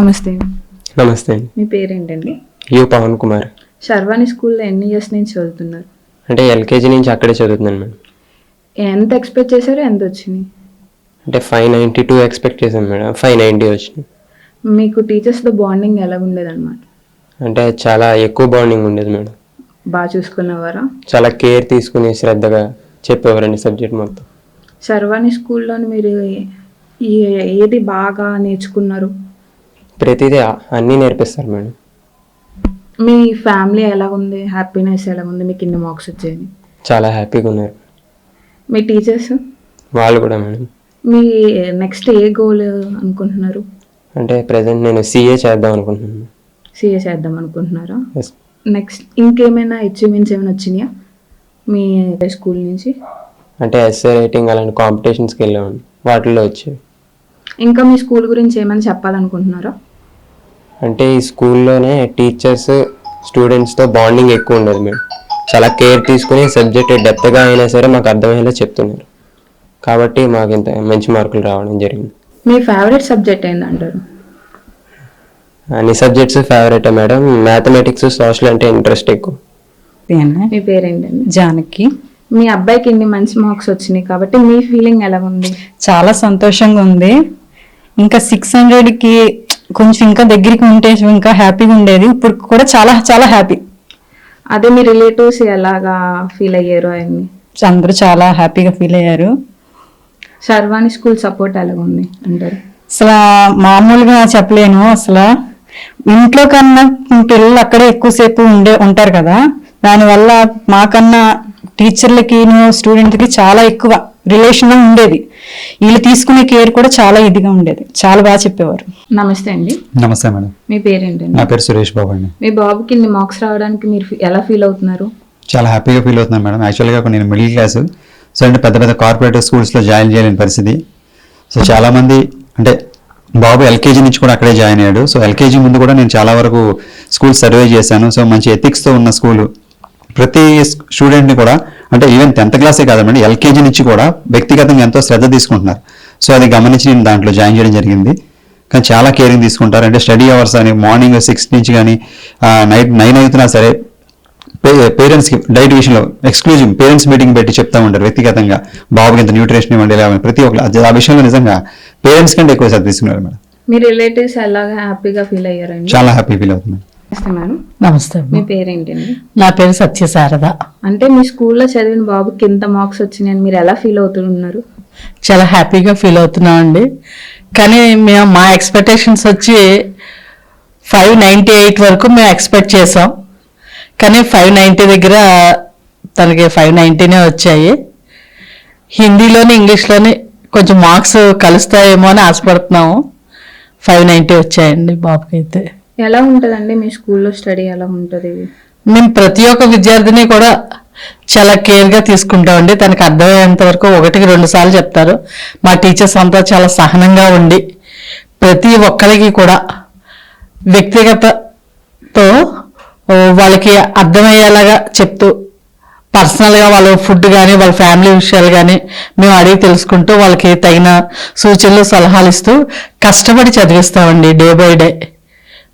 నమస్తే. నమస్తే. మీ పేరేంటండి? యు పవన్ కుమార్. శర్వాణి స్కూల్లో ఎన్ని ఇయర్స్ నుంచి చదువుతున్నారు? అంటే ఎల్కేజీ నుంచి అక్కడే చదువుతున్నాను మేడం ఎంత ఎక్స్పెక్ట్ చేశారో? ఎంత వచ్చినాయి అంటే ఫైవ్ నైంటీ టూ ఎక్స్పెక్ట్ చేశాను మేడం ఫైవ్ నైంటీ వచ్చింది. మీకు టీచర్స్తో బాండింగ్ ఎలా ఉండేదన్నమాట? అంటే చాలా ఎక్కువ బాండింగ్ ఉండేది మేడం బాగా చూసుకునేవారా చాలా కేర్ తీసుకుని శ్రద్ధగా చెప్పేవారండి సబ్జెక్ట్ మొత్తం. శర్వాణి స్కూల్లోని మీరు ఏది బాగా నేర్చుకున్నారు? ప్రతిదీ అన్నీ నేర్పిస్తారు మేడం. మీ ఫ్యామిలీ ఎలా ఉంది? హ్యాపీనెస్ ఎలా ఉంది? మీకు ఇన్ని మార్క్స్ వచ్చాయని. చాలా హ్యాపీగా ఉన్నారు. మీ టీచర్స్? వాళ్ళు కూడా మేడం. మీ నెక్స్ట్ ఏ గోల్ అనుకుంటున్నారు? అంటే ప్రజెంట్ నేను సీఏ చేద్దాం అనుకుంటున్నాను. సిఏ చేద్దాం అనుకుంటున్నారా? Yes. నెక్స్ట్ ఇంకేమైనా అచీవ్మెంట్స్ ఏమైనా వచ్చినాయా? మీ స్కూల్ నుంచి? అంటే ఎస్ఏ రైటింగ్ అలాంటి కాంపిటీషన్స్కి వెళ్ళామండి వాటిల్లో వచ్చాయి. ఇంకా మీ స్కూల్ గురించి ఏమైనా చెప్పాలనుకుంటున్నారా? అంటే ఈ స్కూల్లోనే టీచర్స్ స్టూడెంట్స్తో బాండింగ్ ఎక్కువ ఉండదు మేడం. చాలా కేర్ తీసుకుని సబ్జెక్ట్ డెప్త్గా అయినా సరే మాకు అర్థమయ్యేలా చెప్తున్నారు. కాబట్టి మాకు ఇంత మంచి మార్కులు రావడం జరిగింది. మీ ఫేవరెట్ సబ్జెక్ట్ ఏందంటారు? అన్ని subjects favourite madam. Mathematics social అంటే ఇంట్రెస్ట్ ఎక్కువ. మీ పేరేంటండి? జానకి. మీ అబ్బాయికి ఇన్ని మంచి మార్క్స్ వచ్చినాయి కాబట్టి మీ ఫీలింగ్ ఎలా ఉంది? చాలా సంతోషంగా ఉంది. ఇంకా సిక్స్కి కొంచెం ఇంకా దగ్గరికి ఉంటే ఇంకా హ్యాపీగా ఉండేది. ఇప్పుడు కూడా చాలా చాలా హ్యాపీ. అదే మీ రిలేటివ్స్ ఎలాగా ఫీల్ అయ్యారు అవన్నీ అందరూ చాలా హ్యాపీగా ఫీల్ అయ్యారు. శర్వాణి స్కూల్ సపోర్ట్ ఎలా ఉంది అంటారు అసలు మామూలుగా చెప్పలేను అసలు. ఇంట్లో కన్నా పిల్లలు అక్కడే ఎక్కువసేపు ఉండే ఉంటారు కదా. దానివల్ల మాకన్నా టీచర్లకి స్టూడెంట్కి చాలా ఎక్కువ. రిలేషన్ ఉండేది. వీళ్ళు తీసుకునే కేర్ కూడా చాలా ఇదిగా ఉండేది. చాలా బాగా చెప్పేవారు. నమస్తే అండి. నమస్తే మేడం. మీ పేరేంటండి? నా పేరు సురేష్ బాబు అండి. మీ బాబుకి ఇన్ని మార్క్స్ రావడానికి మీరు ఎలా ఫీల్ అవుతున్నారు? చాలా హ్యాపీగా ఫీల్ అవుతున్నాను మేడం. యాక్చువల్గా నేను మిడిల్ క్లాస్. సో అంటే పెద్ద పెద్ద కార్పొరేటివ్ స్కూల్స్లో జాయిన్ చేయలేని పరిస్థితి. సో చాలామంది అంటే బాబు ఎల్కేజీ నుంచి కూడా అక్కడే జాయిన్ అయ్యాడు. సో ఎల్కేజీ ముందు కూడా నేను చాలా వరకు స్కూల్ సర్వే చేశాను. సో మంచి ఎథిక్స్తో ఉన్న స్కూలు. ప్రతి స్టూడెంట్ని కూడా అంటే ఈవెన్ టెన్త్ క్లాసే కాదండి ఎల్కేజీ నుంచి కూడా వ్యక్తిగతంగా ఎంతో శ్రద్ధ తీసుకుంటున్నారు. సో అది గమనించి నేను దాంట్లో జాయిన్ చేయడం జరిగింది. కానీ చాలా కేరింగ్ తీసుకుంటారు. అంటే స్టడీ అవర్స్ అని మార్నింగ్ సిక్స్ నుంచి కానీ నైట్ నైన్ అవుతున్నా సరే పేరెంట్స్కి డైట్ విషయంలో ఎక్స్క్లూజివ్ పేరెంట్స్ మీటింగ్ పెట్టి చెప్తా ఉంటారు వ్యక్తిగతంగా. బాబుకి ఇంత న్యూట్రిషన్ ఇవ్వండి ఇలా ఇవ్వండి. ప్రతి ఒక్క ఆ విషయంలో నిజంగా పేరెంట్స్ కంటే ఎక్కువ శ్రద్ధ తీసుకున్నారు మేడం. మీ రిలేటివ్స్ ఎలాగా హ్యాపీగా ఫీల్ అయ్యారండి? చాలా హ్యాపీ ఫీల్ అవుతుంది. నమస్తే మేడం నమస్తే మీ. పేరేంటండి? నా పేరు సత్యశారద అంటే మీ స్కూల్లో చదివిన బాబుకి ఇంత మార్క్స్ వచ్చినాయని మీరు ఎలా ఫీల్ అవుతున్నారు? చాలా హ్యాపీగా ఫీల్ అవుతున్నాం అండి కానీ మేము మా ఎక్స్పెక్టేషన్స్ వచ్చి ఫైవ్ నైంటీ ఎయిట్ వరకు మేము ఎక్స్పెక్ట్ చేసాం. కానీ ఫైవ్ నైంటీ దగ్గర తనకి ఫైవ్ నైంటీనే వచ్చాయి. హిందీలోని ఇంగ్లీష్లోని కొంచెం మార్క్స్ కలుస్తాయేమో అని ఆశపడుతున్నాము. ఫైవ్ నైంటీ వచ్చాయండి బాబుకి అయితే ఎలా ఉంటుందండి మీ స్కూల్లో స్టడీ ఎలా ఉంటుంది? మేము ప్రతి ఒక్క విద్యార్థిని కూడా చాలా కేర్గా తీసుకుంటామండి. తనకు అర్థమయ్యేంత వరకు ఒకటికి రెండు సార్లు చెప్తారు. మా టీచర్స్ అంతా చాలా సహనంగా ఉండి ప్రతి ఒక్కరికి కూడా వ్యక్తిగతతో వాళ్ళకి అర్థమయ్యేలాగా చెప్తూ పర్సనల్గా వాళ్ళ ఫుడ్ కానీ వాళ్ళ ఫ్యామిలీ విషయాలు కానీ మేము అడిగి తెలుసుకుంటూ వాళ్ళకి తగిన సూచనలు సలహాలు ఇస్తూ కష్టపడి చదివిస్తామండి డే బై డే.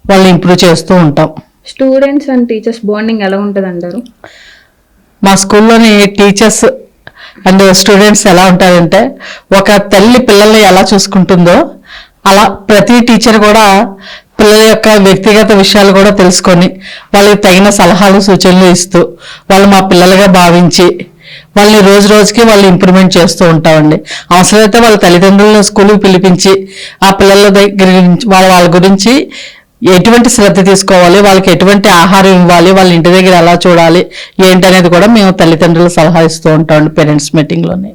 వాళ్ళని ఇంప్రూవ్ చేస్తూ ఉంటాం. స్టూడెంట్స్ అండ్ టీచర్స్ బాండింగ్ ఎలా ఉంటుంది అంటారు? మా స్కూల్లోని టీచర్స్ అండ్ స్టూడెంట్స్ ఎలా ఉంటారంటే ఒక తల్లి పిల్లల్ని ఎలా చూసుకుంటుందో అలా ప్రతి టీచర్ కూడా పిల్లల యొక్క వ్యక్తిగత విషయాలు కూడా తెలుసుకొని వాళ్ళకి తగిన సలహాలు సూచనలు ఇస్తూ వాళ్ళు మా పిల్లలుగా భావించి వాళ్ళని రోజు రోజుకి వాళ్ళు ఇంప్రూవ్మెంట్ చేస్తూ ఉంటామండి. అవసరమైతే వాళ్ళ తల్లిదండ్రులను స్కూల్కి పిలిపించి ఆ పిల్లల దగ్గర గురించి వాళ్ళ వాళ్ళ గురించి ఎటువంటి శ్రద్ధ తీసుకోవాలి వాళ్ళకి ఎటువంటి ఆహారం ఇవ్వాలి వాళ్ళ ఇంటి దగ్గర ఎలా చూడాలి ఏంటనేది కూడా మేము తల్లిదండ్రులు సలహా ఇస్తూ ఉంటాం పేరెంట్స్ మీటింగ్లోనే.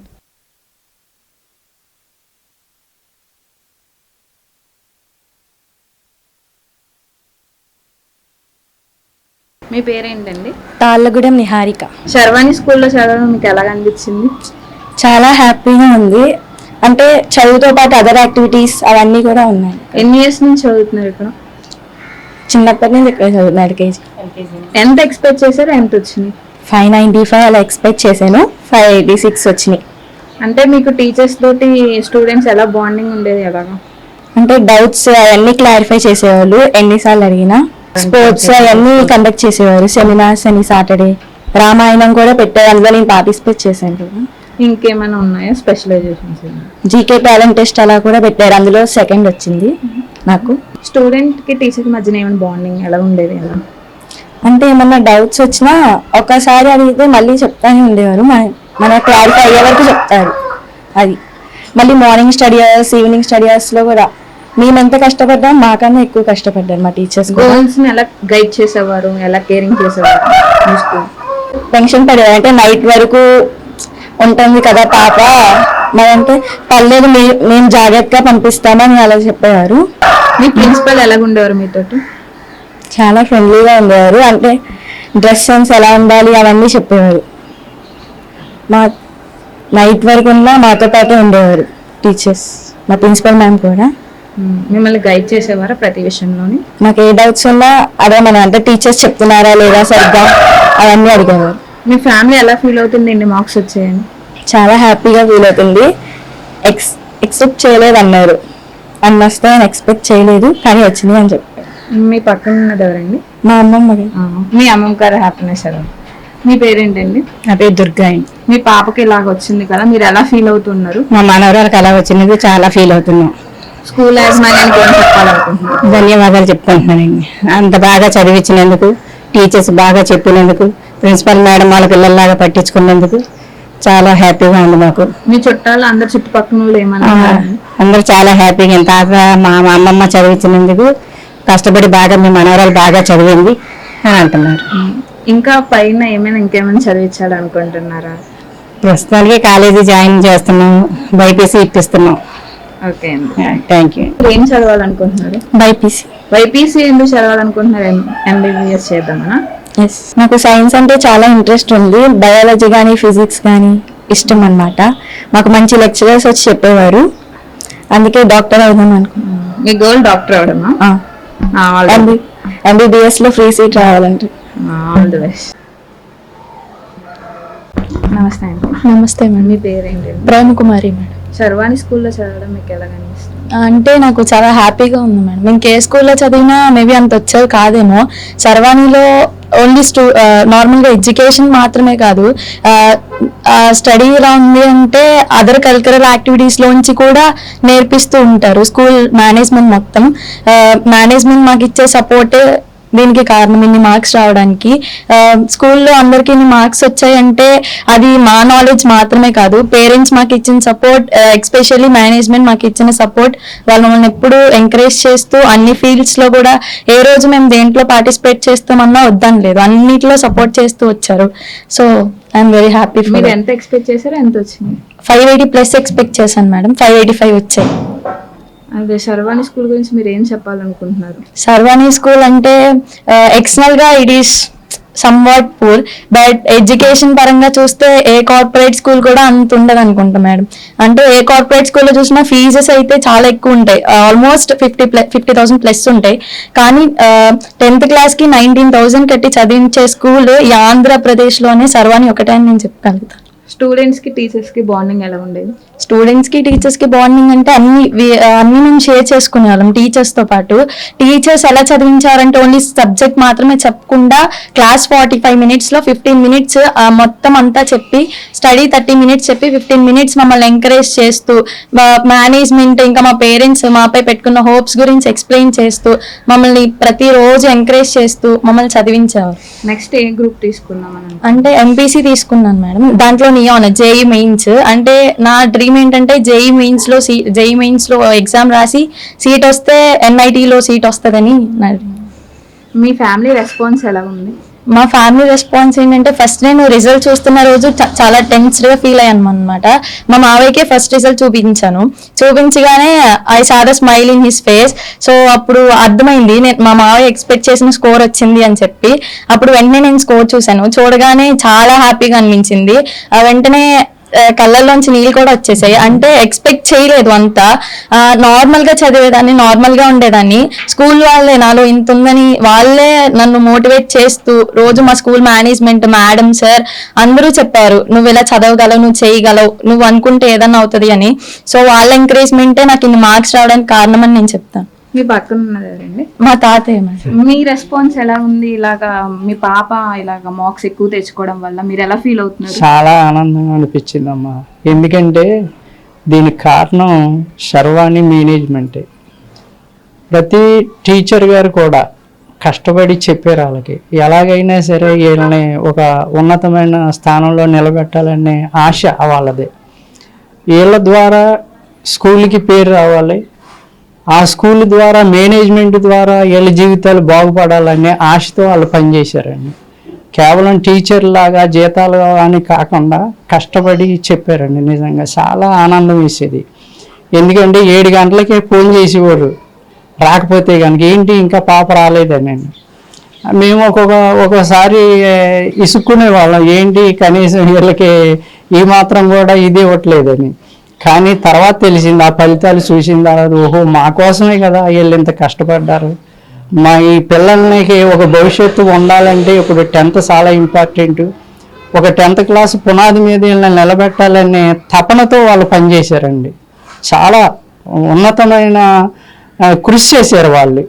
మీ పేరేంటండి? తాళ్ళగూడెం నిహారిక. శర్వాణి స్కూల్లో చదవడం మీకు ఎలా అనిపించింది? చాలా హ్యాపీగా ఉంది. అంటే చదువుతో పాటు అదర్ యాక్టివిటీస్ అవన్నీ కూడా ఉన్నాయి. ఎన్ని ఇయర్స్ నుంచి చదువుతున్నారు ఇక్కడ? చిన్నప్పటి నుంచి ఇక్కడ చదువుతున్నాడు కేజీ? ఎంత ఎక్స్పెక్ట్ చేశారు ఎంత వచ్చినాయి ఫైవ్ నైంటీ ఫైవ్ అలా ఎక్స్పెక్ట్ చేశాను. ఫైవ్ ఎయిటీ సిక్స్ వచ్చినాయి. అంటే మీకు టీచర్స్ తోటి స్టూడెంట్స్ ఎలా బాండింగ్ ఉండేది ఎలాగా అంటే డౌట్స్ అవన్నీ క్లారిఫై చేసేవాళ్ళు. ఎన్నిసార్లు అడిగినా స్పోర్ట్స్ అవన్నీ కండక్ట్ చేసేవారు. సెమినార్స్ అని సాటర్డే రామాయణం కూడా అందులో నేను పార్టిసిపేట్ చేశాను కూడా ఇంకేమైనా ఉన్నాయా స్పెషలైజేషన్స్ జీకే టాలెంట్ టెస్ట్ అలా కూడా పెట్టారు. అందులో సెకండ్ వచ్చింది నాకు. స్టూడెంట్కి టీచర్కి మధ్యన ఏమైనా బాండింగ్ ఎలా ఉండేది ఎలా? అంటే ఏమన్నా డౌట్స్ వచ్చినా ఒకసారి అడిగితే మళ్ళీ చెప్తానే ఉండేవారు. మన మన క్లారిఫై అయ్యే వరకు చెప్తారు. అది. మళ్ళీ morning study hours evening study అవర్స్లో కూడా మేము ఎంత కష్టపడ్డాం మాకన్నా ఎక్కువ కష్టపడ్డారు మా టీచర్స్ గోల్స్ ఎలా గైడ్ చేసేవారు? ఎలా కేరింగ్ చేసేవారు? టెన్షన్ పడేది అంటే నైట్ వరకు ఉంటుంది కదా పాప. మరంటే పర్లేదు మేము జాగ్రత్తగా పంపిస్తామని అలా చెప్పేవారు. మీ ప్రిన్సిపల్ ఎలాగ ఉండేవారు మీతోటి? చాలా ఫ్రెండ్లీగా ఉండేవారు. అంటే డ్రెస్ సెన్స్ ఎలా ఉండాలి అవన్నీ చెప్పేవారు. మా నైట్ వరకు ఉన్నా మాతో పాటే ఉండేవారు టీచర్స్ మా ప్రిన్సిపల్ మ్యామ్ కూడా. మ్మ్. మిమ్మల్ని గైడ్ చేసేవారా ప్రతి విషయంలోని? మాకు ఏ డౌట్స్ ఉన్నా అదే మన అంటే టీచర్స్ చెప్తున్నారా లేదా సరిగ్గా అవన్నీ అడిగేవారు. మీ ఫ్యామిలీ ఎలా ఫీల్ అవుతుంది ఎన్ని మార్క్స్ వచ్చాయని? చాలా హ్యాపీగా ఫీల్ అవుతుంది. ఎక్స్ ఎక్స్పెక్ట్ చేయలేదు అన్నారు అన్న వస్తాయని ఎక్స్పెక్ట్ చేయలేదు కానీ వచ్చింది అని చెప్పారు. మీ పక్కన ఉన్నది ఎవరండి? మా అమ్మమ్మకి ఆ, మీ అమ్మమ్మ గారు హ్యాపీనెస్ ఎలా? మీ పేరేంటండి? నా పేరు దుర్గా అండి. మీ పాపకి ఇలాగ వచ్చింది కదా మీరు ఎలా ఫీల్ అవుతున్నారు? మా మనవరాలకు అలా వచ్చినది చాలా ఫీల్ అవుతున్నాం. స్కూల్ యాజమాన్యానికి ఏం చెప్పాలనుకుంటున్నారు? ధన్యవాదాలు చెప్పుకుంటున్నానండి. అంత బాగా చదివించినందుకు టీచర్స్ బాగా చెప్పినందుకు ప్రిన్సిపల్ మేడం వాళ్ళ పిల్లల్లాగా పట్టించుకున్నందుకు చాలా హ్యాపీగా ఉంది మాకు. మీ చుట్టాలు అందరు చుట్టుపక్కల ఏమన్నా అందరూ చాలా హ్యాపీగా ఇంత మా అమ్మమ్మ చదివించినందుకు కష్టపడి బాగా మీ మనవరాలు బాగా చదివింది అని అంటున్నారు. ఇంకా పైన ఏమైనా ఇంకేమైనా చదివించాలి అనుకుంటున్నారా? ప్రస్తుతానికి కాలేజీ జాయిన్ చేస్తున్నాము బైపీసీ ఇప్పిస్తున్నాం. ఓకే అండి. థ్యాంక్ యూ ఏం చదవాలనుకుంటున్నారు? బైపీసీ. వైపీసీ ఎందుకు చదవాలనుకుంటున్నారు? ఎంబీబీఎస్ చేద్దామనా? ఎస్ నాకు సైన్స్ అంటే చాలా ఇంట్రెస్ట్ ఉంది. బయాలజీ కానీ ఫిజిక్స్ కానీ ఇష్టం అన్నమాట. మాకు మంచి లెక్చరర్స్ వచ్చి చెప్పేవారు. అందుకే డాక్టర్ అవుదాం అనుకున్నాను. మీ గోల్ డాక్టర్ అవడమా ఎంబీబీఎస్లో ఫ్రీ సీట్ రావాలంటే. All the best. నమస్తే అండి. నమస్తే మేడం. మీ పేరేంటండి? ప్రేమకుమారి మేడం. శర్వాణి స్కూల్లో చదవడం మీకు ఎలా కనిపిస్తుంది? అంటే నాకు చాలా హ్యాపీగా ఉంది మేడం. ఇంక ఏ స్కూల్లో చదివినా మేబీ అంత వచ్చేది కాదేమో. సర్వాణిలో ఓన్లీ స్టూ నార్మల్గా ఎడ్యుకేషన్ మాత్రమే కాదు స్టడీ ఎలా ఉంది అంటే అదర్ కల్చరల్ యాక్టివిటీస్లోంచి కూడా నేర్పిస్తూ ఉంటారు. స్కూల్ మేనేజ్మెంట్ మొత్తం. మేనేజ్మెంట్ మాకు ఇచ్చే సపోర్ట్ దీనికి కారణం ఇన్ని మార్క్స్ రావడానికి. స్కూల్లో అందరికీ ఇన్ని మార్క్స్ వచ్చాయంటే అది మా నాలెడ్జ్ మాత్రమే కాదు. పేరెంట్స్ మాకు ఇచ్చిన సపోర్ట్ ఎక్స్పెషల్లీ మేనేజ్మెంట్ మాకు ఇచ్చిన సపోర్ట్ వాళ్ళు మమ్మల్ని ఎప్పుడు ఎంకరేజ్ చేస్తూ అన్ని ఫీల్డ్స్లో కూడా ఏ రోజు మేము దేంట్లో పార్టిసిపేట్ చేస్తామన్నా వద్దని లేదు అన్నిట్లో సపోర్ట్ చేస్తూ వచ్చారు. సో ఐఎమ్ వెరీ హ్యాపీ మీరు ఎంత ఎక్స్పెక్ట్ చేశారో ఎంత వచ్చింది. ఫైవ్ ఎయిటీ ప్లస్ ఎక్స్పెక్ట్ చేశాను మేడం. ఫైవ్ ఎయిటీ ఫైవ్ వచ్చాయి. అదే శర్వాణి స్కూల్ గురించి మీరు ఏం చెప్పాలనుకుంటున్నారు? సర్వాణి స్కూల్ అంటే ఎక్స్టర్నల్గా it is somewhat poor but education పరంగా చూస్తే ఏ కార్పొరేట్ స్కూల్ కూడా అంత ఉండదు అనుకుంటా మేడం అంటే ఏ కార్పొరేట్ స్కూల్లో చూసినా ఫీజెస్ అయితే చాలా ఎక్కువ ఉంటాయి. Almost fifty plus fifty thousand plus ఉంటాయి. కానీ టెన్త్ క్లాస్కి నైన్టీన్ థౌసండ్ కట్టి చదివించే స్కూల్ ఈ ఆంధ్రప్రదేశ్లోనే సర్వాణి ఒకటే అని నేను చెప్పగలుగుతాను స్టూడెంట్స్కి టీచర్స్కి బాండింగ్ ఎలా ఉండేది? స్టూడెంట్స్కి టీచర్స్కి బాండింగ్ అంటే అన్ని అన్ని మేము షేర్ చేసుకునే వాళ్ళం టీచర్స్తో పాటు. టీచర్స్ ఎలా చదివించారంటే ఓన్లీ సబ్జెక్ట్ మాత్రమే చెప్పకుండా క్లాస్ ఫార్టీ ఫైవ్ మినిట్స్లో ఫిఫ్టీన్ మినిట్స్ మొత్తం అంతా చెప్పి స్టడీ థర్టీ మినిట్స్ చెప్పి ఫిఫ్టీన్ మినిట్స్ మమ్మల్ని ఎంకరేజ్ చేస్తూ మేనేజ్మెంట్ ఇంకా మా పేరెంట్స్ మాపై పెట్టుకున్న హోప్స్ గురించి ఎక్స్ప్లెయిన్ చేస్తూ మమ్మల్ని ప్రతిరోజు ఎంకరేజ్ చేస్తూ మమ్మల్ని చదివించేవారు. నెక్స్ట్ ఏ గ్రూప్ తీసుకున్నాం అంటే ఎంపీసీ తీసుకున్నాను మేడం. దాంట్లో నియాన్ జేఈ మెయిన్స్ అంటే నా డ్రీమ్ ఏంటంటే జేఈ మెయిన్స్లో సీ జేఈ మెయిన్స్లో ఎగ్జామ్ రాసి సీట్ వస్తే NIT లో సీట్ వస్తుందని నా. మీ ఫ్యామిలీ రెస్పాన్స్ ఎలా ఉంది? మా ఫ్యామిలీ రెస్పాన్స్ ఏంటంటే ఫస్ట్ నేను రిజల్ట్ చూస్తున్న రోజు చాలా టెన్స్డ్గా ఫీల్ అయ్యాను అనమాట మా మావయ్యకే ఫస్ట్ రిజల్ట్ చూపించాను. చూపించగానే I saw smile in his face so అప్పుడు అర్థమైంది నేను మా మావయ్య ఎక్స్పెక్ట్ చేసిన స్కోర్ వచ్చింది అని చెప్పి. అప్పుడు వెంటనే నేను స్కోర్ చూశాను. చూడగానే చాలా హ్యాపీగా అనిపించింది. ఆ వెంటనే కళ్ళల్లోంచి నీళ్ళు కూడా వచ్చేసాయి. అంటే ఎక్స్పెక్ట్ చేయలేదు అంతా. నార్మల్గా చదివేదాన్ని నార్మల్గా ఉండేదాన్ని. స్కూల్ వాళ్ళే నాలో ఇంత ఉందని వాళ్ళే నన్ను మోటివేట్ చేస్తూ రోజు మా స్కూల్ మేనేజ్మెంట్ మేడం సార్ అందరూ చెప్పారు నువ్వు ఇలా చదవగలవు నువ్వు చేయగలవు నువ్వు అనుకుంటే ఏదన్నా అవుతుంది అని. సో వాళ్ళ ఎంకరేజ్మెంటే నాకు ఇన్ని మార్క్స్ రావడానికి కారణం అని నేను చెప్తాను. మీ పక్కన ఉన్నది ఎవరండి? మా తాతయ్య మీ రెస్పాన్స్ ఎలా ఉంది? ఇలాగా మీ పాప ఇలాగా మార్క్స్ ఎక్కువ తెచ్చుకోవడం వల్ల మీరు ఎలా ఫీల్ అవుతున్నారు? చాలా ఆనందంగా అనిపించిందమ్మా. ఎందుకంటే దీనికి కారణం శర్వాణి మేనేజ్మెంటే. ప్రతి టీచర్ గారు కూడా కష్టపడి చెప్పారు వాళ్ళకి. ఎలాగైనా సరే వీళ్ళని ఒక ఉన్నతమైన స్థానంలో నిలబెట్టాలనే ఆశ వాళ్ళది. వీళ్ళ ద్వారా స్కూల్కి పేరు రావాలి. ఆ స్కూల్ ద్వారా మేనేజ్మెంట్ ద్వారా వీళ్ళ జీవితాలు బాగుపడాలనే ఆశతో వాళ్ళు పనిచేశారండి. కేవలం టీచర్ లాగా జీతాలు అని కాకుండా కష్టపడి చెప్పారండి నిజంగా. చాలా ఆనందం వేసేది. ఎందుకంటే ఏడు గంటలకే ఫోన్ చేసేవారు రాకపోతే కనుక ఏంటి ఇంకా పాప రాలేదని మేము ఒక్కొక్క ఒక్కోసారి ఇసుక్కునే వాళ్ళం. ఏంటి కనీసం వీళ్ళకి ఈ మాత్రం కూడా ఇది ఇవ్వట్లేదని. కానీ తర్వాత తెలిసింది ఆ ఫలితాలు చూసిన తర్వాత ఓహో మా కోసమే కదా వీళ్ళు ఇంత కష్టపడ్డారు. మా ఈ పిల్లలకి ఒక భవిష్యత్తు ఉండాలంటే ఇప్పుడు టెన్త్ చాలా ఇంపార్టెంట్. ఒక టెన్త్ క్లాస్ పునాది మీద వీళ్ళని నిలబెట్టాలనే తపనతో వాళ్ళు పనిచేశారండి. చాలా ఉన్నతమైన కృషి చేశారు వాళ్ళు.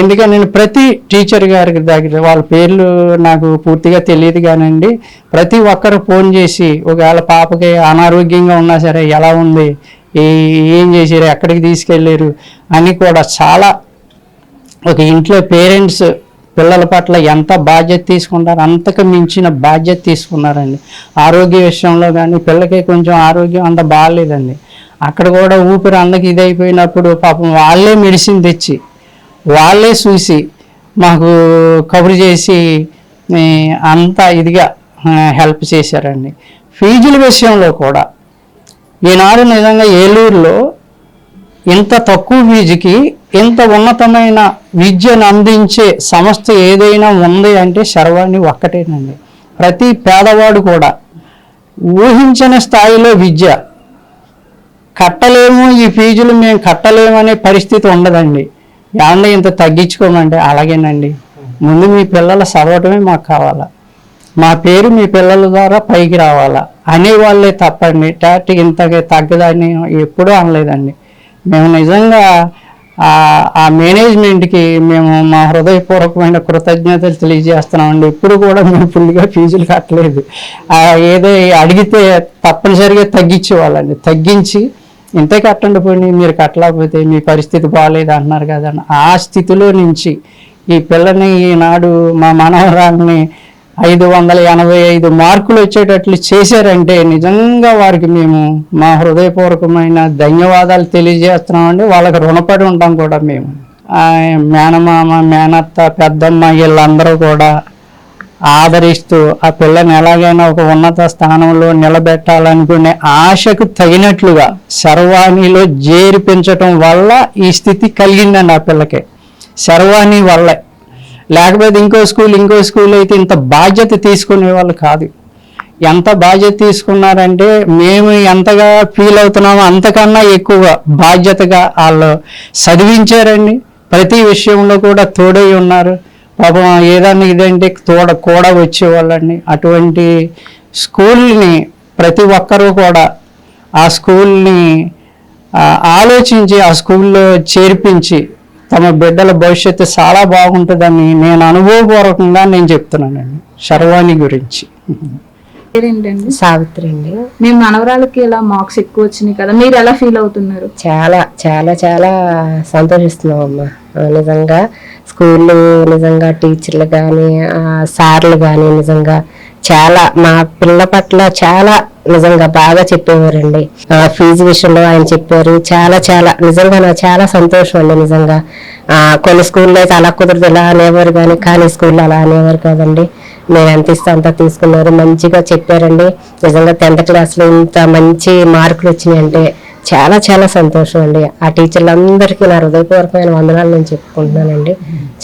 ఎందుకంటే నేను ప్రతి టీచర్ గారికి దగ్గర వాళ్ళ పేర్లు నాకు పూర్తిగా తెలియదు కానండి ప్రతి ఒక్కరు ఫోన్ చేసి ఒకవేళ పాపకి అనారోగ్యంగా ఉన్నా సరే ఎలా ఉంది ఏం చేశారు ఎక్కడికి తీసుకెళ్ళారు అని కూడా చాలా ఒక ఇంట్లో పేరెంట్స్ పిల్లల పట్ల ఎంత బాధ్యత తీసుకుంటారో అంతకు మించిన బాధ్యత తీసుకున్నారండి. ఆరోగ్య విషయంలో కానీ పిల్లకి కొంచెం ఆరోగ్యం అంత బాగాలేదండి. అక్కడ కూడా ఊపిరి అందకి ఇదైపోయినప్పుడు పాపం వాళ్ళే మెడిసిన్ తెచ్చి వాళ్ళే చూసి మాకు కబురు చేసి అంతా ఇదిగా హెల్ప్ చేశారండి. ఫీజుల విషయంలో కూడా ఈనాడు నిజంగా ఏలూరులో ఇంత తక్కువ ఫీజుకి ఇంత ఉన్నతమైన విద్యను అందించే సంస్థ ఏదైనా ఉంది అంటే శర్వాణి ఒక్కటేనండి. ప్రతి పేదవాడు కూడా ఊహించని స్థాయిలో విద్య. కట్టలేము ఈ ఫీజులు మేము కట్టలేము అనే పరిస్థితి ఉండదండి. ఏమన్నా ఇంత తగ్గించుకోమంటే అలాగేనండి. ముందు మీ పిల్లల చదవటమే మాకు కావాలా. మా పేరు మీ పిల్లల ద్వారా పైకి రావాలా. అనేవాళ్ళే తప్పండి. టాట్ ఇంత తగ్గదని ఎప్పుడూ అనలేదండి. మేము నిజంగా ఆ- మేనేజ్మెంట్కి మేము మా హృదయపూర్వకమైన కృతజ్ఞతలు తెలియజేస్తున్నామండి. ఇప్పుడు కూడా మేము ఫుల్గా ఫీజులు కట్టలేదు. ఏదో అడిగితే తప్పనిసరిగా తగ్గించేవాళ్ళండి. తగ్గించి ఇంతే కట్టండి పోయి మీరు కట్టలేకపోతే మీ పరిస్థితి బాగాలేదు అంటున్నారు కదా అని. ఆ స్థితిలో నుంచి ఈ పిల్లని ఈనాడు మా మనవరాల్ని ఐదు వందల ఎనభై ఐదు మార్కులు వచ్చేటట్లు చేశారంటే నిజంగా వారికి మేము మా హృదయపూర్వకమైన ధన్యవాదాలు తెలియజేస్తున్నామండి. వాళ్ళకి రుణపడి ఉంటాం కూడా మేము. ఆ మేనమామ మేనత్త పెద్దమ్మ వీళ్ళందరూ కూడా ఆదరిస్తూ ఆ పిల్లని ఎలాగైనా ఒక ఉన్నత స్థానంలో నిలబెట్టాలనుకునే ఆశకు తగినట్లుగా శర్వాణిలో జేరిపించటం వల్ల ఈ స్థితి కలిగిందండి ఆ పిల్లకి. శర్వాణి వల్లే. లేకపోతే ఇంకో స్కూల్ ఇంకో స్కూల్ అయితే ఇంత బాధ్యత తీసుకునే వాళ్ళు కాదు. ఎంత బాధ్యత తీసుకున్నారంటే మేము ఎంతగా ఫీల్ అవుతున్నామో అంతకన్నా ఎక్కువ బాధ్యతగా వాళ్ళు చదివించారండి. ప్రతి విషయంలో కూడా తోడై ఉన్నారు. పాపం ఏదన్నా ఇదంటే? తోడ కూడా వచ్చేవాళ్ళండి. అటువంటి స్కూల్ని ప్రతి ఒక్కరూ కూడా ఆ స్కూల్ని ఆలోచించి ఆ స్కూల్లో చేర్పించి తమ బిడ్డల భవిష్యత్తు చాలా బాగుంటుందని నేను అనుభవపూర్వకంగా నేను చెప్తున్నానండి. శర్వాణి గురించి. పేరేంటండి? సావిత్రి అండి. మీ మనవరాలకి ఇలా మార్క్స్ ఎక్కువ వచ్చినాయి కదా? మీరు ఎలా ఫీల్ అవుతున్నారు? చాలా చాలా చాలా సంతోషిస్తున్నాం అమ్మా నిజంగా స్కూల్లో నిజంగా టీచర్లు కానీ సార్లు కానీ నిజంగా చాలా మా పిల్ల పట్ల చాలా నిజంగా బాగా చెప్పేవారండి. ఫీజు విషయంలో ఆయన చెప్పారు. చాలా చాలా నిజంగా నాకు చాలా సంతోషం అండి నిజంగా. కొన్ని స్కూల్లో అయితే అలా కుదరదు ఇలా అనేవారు కానీ కానీ స్కూల్లో అలా అనేవారు కాదండి. నేను ఎంత ఇస్తే అంత తీసుకున్నారు. మంచిగా చెప్పారండి. నిజంగా టెన్త్ క్లాస్లో ఇంత మంచి మార్కులు వచ్చినాయంటే చాలా చాలా సంతోషం అండి. ఆ టీచర్లందరికీ నా హృదయపూర్వకమైన వందనాలు నేను చెప్పుకుంటున్నానండి.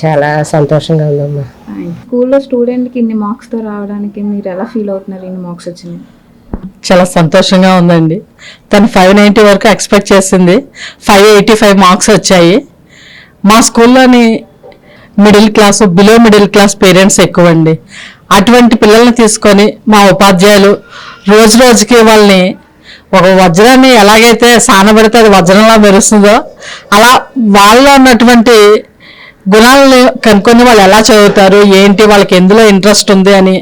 చాలా సంతోషంగా ఉందమ్మా స్కూల్లో స్టూడెంట్కి ఇన్ని మార్క్స్తో రావడానికి మీరు ఎలా ఫీల్ అవుతున్నారు? ఇన్ని మార్క్స్ వచ్చినాయి చాలా సంతోషంగా ఉందండి. తను ఫైవ్ నైంటీ వరకు ఎక్స్పెక్ట్ చేసింది. ఫైవ్ ఎయిటీ ఫైవ్ మార్క్స్ వచ్చాయి. మా స్కూల్లోని middle class below middle class parents ఎక్కువ అండి అటువంటి పిల్లల్ని తీసుకొని మా ఉపాధ్యాయులు రోజు రోజుకి వాళ్ళని ఒక వజ్రాన్ని ఎలాగైతే సానబడితే అది వజ్రంలా మెరుస్తుందో అలా వాళ్ళలో ఉన్నటువంటి గుణాలను కనుక్కొని వాళ్ళు ఎలా చదువుతారు ఏంటి వాళ్ళకి ఎందులో ఇంట్రెస్ట్ ఉంది అని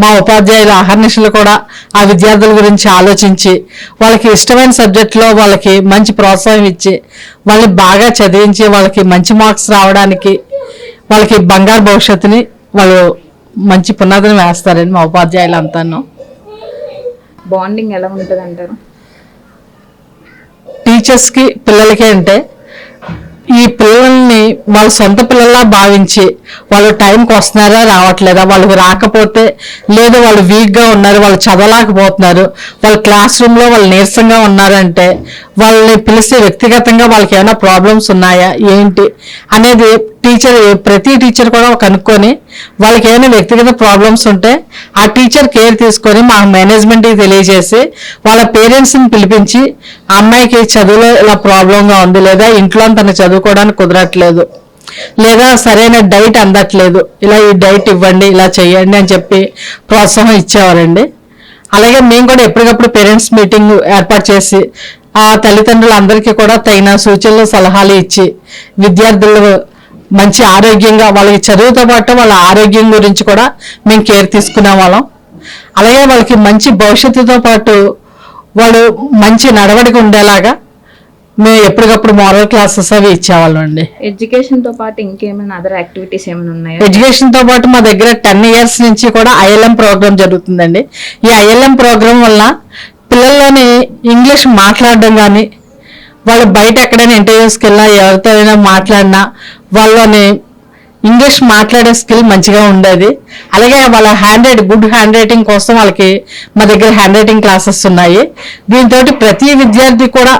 మా ఉపాధ్యాయులు అహర్నిశలు కూడా ఆ విద్యార్థుల గురించి ఆలోచించి వాళ్ళకి ఇష్టమైన సబ్జెక్ట్లో వాళ్ళకి మంచి ప్రోత్సాహం ఇచ్చి వాళ్ళని బాగా చదివించి వాళ్ళకి మంచి మార్క్స్ రావడానికి వాళ్ళకి బంగారు భవిష్యత్తుని వాళ్ళు మంచి పునాదిని వేస్తారండి మా ఉపాధ్యాయులు అంతాను బాండింగ్ ఎలా ఉంటుంది అంటారు టీచర్స్కి పిల్లలకి అంటే ఈ పిల్లల్ని వాళ్ళ సొంత పిల్లల్లా భావించి వాళ్ళు టైంకి వస్తున్నారా రావట్లేదా వాళ్ళకి రాకపోతే లేదు వాళ్ళు వీక్గా ఉన్నారు వాళ్ళు చదవలేకపోతున్నారు వాళ్ళ క్లాస్ రూమ్లో వాళ్ళు నీరసంగా ఉన్నారంటే వాళ్ళని పిలిస్తే వ్యక్తిగతంగా వాళ్ళకి ఏమైనా ప్రాబ్లమ్స్ ఉన్నాయా ఏంటి అనేది టీచర్ ప్రతి టీచర్ కూడా కనుక్కొని వాళ్ళకి ఏమైనా వ్యక్తిగత ప్రాబ్లమ్స్ ఉంటే ఆ టీచర్ కేర్ తీసుకొని మా మేనేజ్మెంట్కి తెలియజేసి వాళ్ళ పేరెంట్స్ని పిలిపించి అమ్మాయికి చదువులో ఇలా ప్రాబ్లంగా ఉంది లేదా ఇంట్లో తను చదువుకోవడానికి కుదరట్లేదు లేదా సరైన డైట్ అందట్లేదు ఇలా ఈ డైట్ ఇవ్వండి ఇలా చేయండి అని చెప్పి ప్రోత్సాహం ఇచ్చేవారండి. అలాగే మేము కూడా ఎప్పటికప్పుడు పేరెంట్స్ మీటింగ్ ఏర్పాటు చేసి ఆ తల్లిదండ్రులందరికీ కూడా తగిన సూచనలు సలహాలు ఇచ్చి విద్యార్థులు మంచి ఆరోగ్యంగా వాళ్ళకి చదువుతో పాటు వాళ్ళ ఆరోగ్యం గురించి కూడా మేము కేర్ తీసుకునే వాళ్ళం. అలాగే వాళ్ళకి మంచి భవిష్యత్తుతో పాటు వాళ్ళు మంచి నడవడిక ఉండేలాగా మేము ఎప్పటికప్పుడు మోరల్ క్లాసెస్ అవి ఇచ్చేవాళ్ళం అండి. ఎడ్యుకేషన్తో పాటు ఇంకేమైనా అదర్ యాక్టివిటీస్ ఏమైనా ఉన్నాయా? ఎడ్యుకేషన్తో పాటు మా దగ్గర టెన్ ఇయర్స్ నుంచి కూడా ఐఎల్ఎం ప్రోగ్రామ్ జరుగుతుందండి. ఈ ఐఎల్ఎం ప్రోగ్రామ్ వల్ల పిల్లల్లోని ఇంగ్లీష్ మాట్లాడడం కానీ వాళ్ళు బయట ఎక్కడైనా ఇంటర్వ్యూస్కి వెళ్ళినా ఎవరితో అయినా మాట్లాడినా వాళ్ళని ఇంగ్లీష్ మాట్లాడే స్కిల్ మంచిగా ఉండేది. అలాగే వాళ్ళ hand write good handwriting కోసం వాళ్ళకి మా దగ్గర హ్యాండ్ రైటింగ్ క్లాసెస్ ఉన్నాయి. దీంతో ప్రతి విద్యార్థి కూడా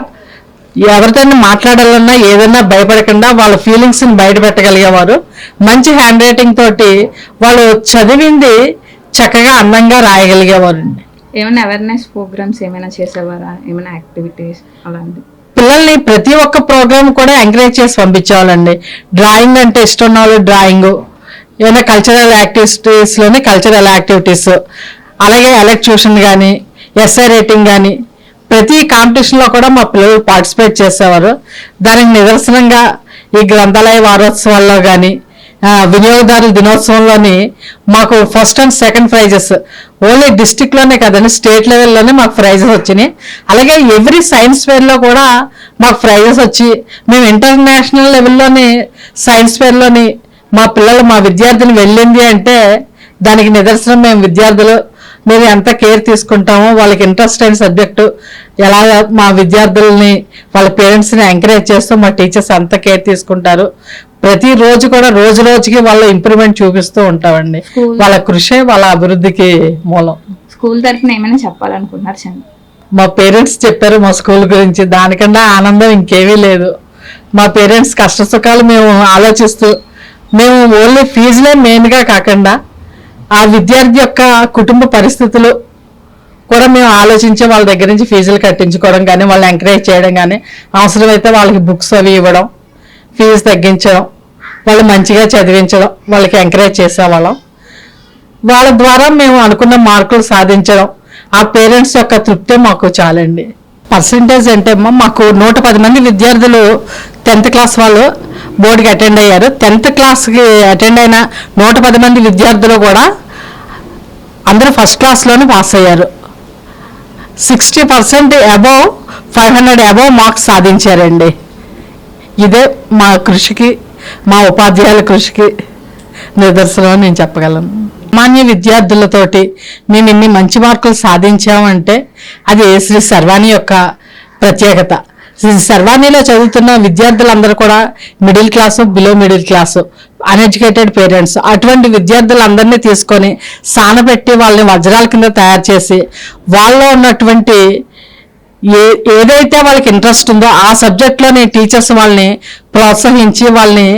ఎవరితో మాట్లాడాలన్నా ఏదైనా భయపడకుండా వాళ్ళ ఫీలింగ్స్ని బయట పెట్టగలిగేవారు. మంచి హ్యాండ్ రైటింగ్ తోటి వాళ్ళు చదివింది చక్కగా అందంగా రాయగలిగేవారు ఏమైనా అవేర్నెస్ ప్రోగ్రామ్స్ ఏమైనా చేసేవారా? ఏమైనా యాక్టివిటీస్ అలాంటి పిల్లల్ని ప్రతి ఒక్క ప్రోగ్రామ్ కూడా ఎంకరేజ్ చేసి పంపించేవాళ్ళండి. డ్రాయింగ్ అంటే ఇష్టం ఉన్న వాళ్ళు డ్రాయింగ్ ఏమైనా కల్చరల్ యాక్టివిటీస్లోనే కల్చరల్ యాక్టివిటీస్ అలాగే ఎలక్ట్యూషన్ కానీ ఎస్ఐ రేటింగ్ కానీ ప్రతి కాంపిటీషన్లో కూడా మా పిల్లలు పార్టిసిపేట్ చేసేవారు. దానికి నిదర్శనంగా ఈ గ్రంథాలయ వారోత్సవాల్లో కానీ వినియోగదారుల దినోత్సవంలోని మాకు first and second prizes only డిస్టిక్లోనే కదండి స్టేట్ లెవెల్లోనే మాకు ప్రైజెస్ వచ్చినాయి. అలాగే ఎవ్రీ సైన్స్ ఫేర్లో కూడా మాకు ప్రైజెస్ వచ్చి మేము ఇంటర్నేషనల్ లెవెల్లోని సైన్స్ ఫేర్లోని మా పిల్లలు మా విద్యార్థిని వెళ్ళింది అంటే దానికి నిదర్శనం మేము విద్యార్థులు మేము ఎంత కేర్ తీసుకుంటామో వాళ్ళకి ఇంట్రెస్ట్ అయిన సబ్జెక్టు ఎలా మా విద్యార్థుల్ని వాళ్ళ పేరెంట్స్ని ఎంకరేజ్ చేస్తూ మా టీచర్స్ అంత కేర్ తీసుకుంటారు. ప్రతి రోజు కూడా రోజు రోజుకి వాళ్ళ ఇంప్రూవ్మెంట్ చూపిస్తూ ఉంటామండి. వాళ్ళ కృషే వాళ్ళ అభివృద్ధికి మూలం. స్కూల్ తరఫున ఏమైనా చెప్పాలనుకుంటున్నారు చంద్ర మా పేరెంట్స్ చెప్పారు మా స్కూల్ గురించి. దానికన్నా ఆనందం ఇంకేమీ లేదు. మా పేరెంట్స్ కష్ట సుఖాలు మేము ఆలోచిస్తూ మేము ఓన్లీ ఫీజులే మెయిన్గా కాకుండా ఆ విద్యార్థి యొక్క కుటుంబ పరిస్థితులు కూడా మేము ఆలోచించి వాళ్ళ దగ్గర నుంచి ఫీజులు కట్టించుకోవడం కానీ వాళ్ళని ఎంకరేజ్ చేయడం కానీ అవసరమైతే వాళ్ళకి బుక్స్ అవి ఇవ్వడం ఫీజు తగ్గించడం వాళ్ళు మంచిగా చదివించడం వాళ్ళకి ఎంకరేజ్ చేసేవాళ్ళం వాళ్ళ. ద్వారా మేము అనుకున్న మార్కులు సాధించడం. ఆ పేరెంట్స్ యొక్క తృప్తి మాకు చాలండి. పర్సంటేజ్ అంటే మాకు నూట పది మంది విద్యార్థులు టెన్త్ క్లాస్ వాళ్ళు బోర్డుకి అటెండ్ అయ్యారు. టెన్త్ క్లాస్కి అటెండ్ అయిన నూట పది మంది విద్యార్థులు కూడా అందరూ ఫస్ట్ క్లాస్లోనే పాస్ అయ్యారు. Sixty percent above five hundred above marks సాధించారండి. ఇదే మా కృషికి మా ఉపాధ్యాయుల కృషికి నిదర్శనం అని నేను చెప్పగలను. సామాన్య విద్యార్థులతోటి మేము ఇన్ని మంచి మార్కులు సాధించామంటే అది శ్రీ సర్వాణి యొక్క ప్రత్యేకత. శ్రీ సర్వాణిలో చదువుతున్న విద్యార్థులందరూ కూడా middle class below middle class uneducated parents అటువంటి విద్యార్థులందరినీ తీసుకొని సానబెట్టి వాళ్ళని వజ్రాల కింద తయారు చేసి వాళ్ళలో ఉన్నటువంటి ఏ ఏదైతే వాళ్ళకి ఇంట్రెస్ట్ ఉందో ఆ సబ్జెక్ట్లోనే టీచర్స్ వాళ్ళని ప్రోత్సహించి వాళ్ళని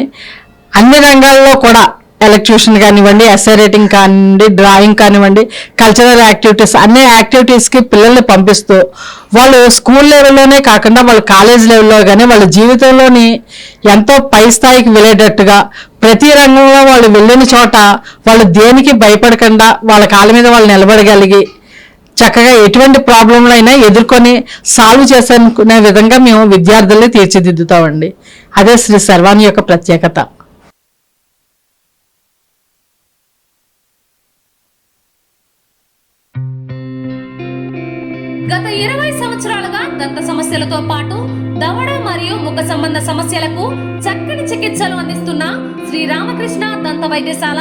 అన్ని రంగాల్లో కూడా ఎలక్ట్యూషన్ కానివ్వండి ఎస్ఐ రైటింగ్ కానివ్వండి డ్రాయింగ్ కానివ్వండి కల్చరల్ యాక్టివిటీస్ అన్ని యాక్టివిటీస్కి పిల్లల్ని పంపిస్తూ వాళ్ళు స్కూల్ లెవెల్లోనే కాకుండా వాళ్ళు కాలేజ్ లెవెల్లో కానీ వాళ్ళ జీవితంలోని ఎంతో పై స్థాయికి వెళ్ళేటట్టుగా ప్రతి రంగంలో వాళ్ళు వెళ్ళిన చోట వాళ్ళు దేనికి భయపడకుండా వాళ్ళ కాళ్ళ మీద వాళ్ళు నిలబడగలిగి చక్కగా ఎటువంటి ప్రాబ్లంలు అయినా ఎదుర్కొని సాల్వ్ చేసనుకునే విధంగా మేము విద్యార్థుల్ని తీర్చిదిద్దుతామండి. అదే శ్రీ సర్వాణి యొక్క ప్రత్యేకత. గత ఇరవై సంవత్సరాలుగా దంత సమస్యలతో పాటు దవడ మరియు ముఖ సంబంధ సమస్యలకు చక్కని చికిత్సలు అందిస్తున్న శ్రీ రామకృష్ణ దంత వైద్యశాల